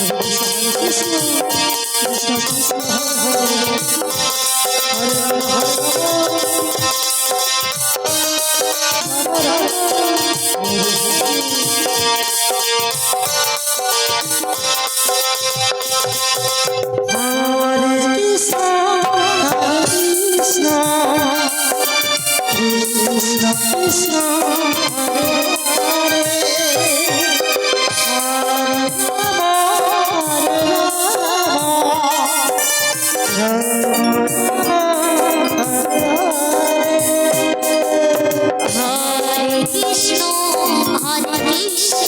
Krishna Krishna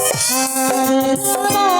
Hare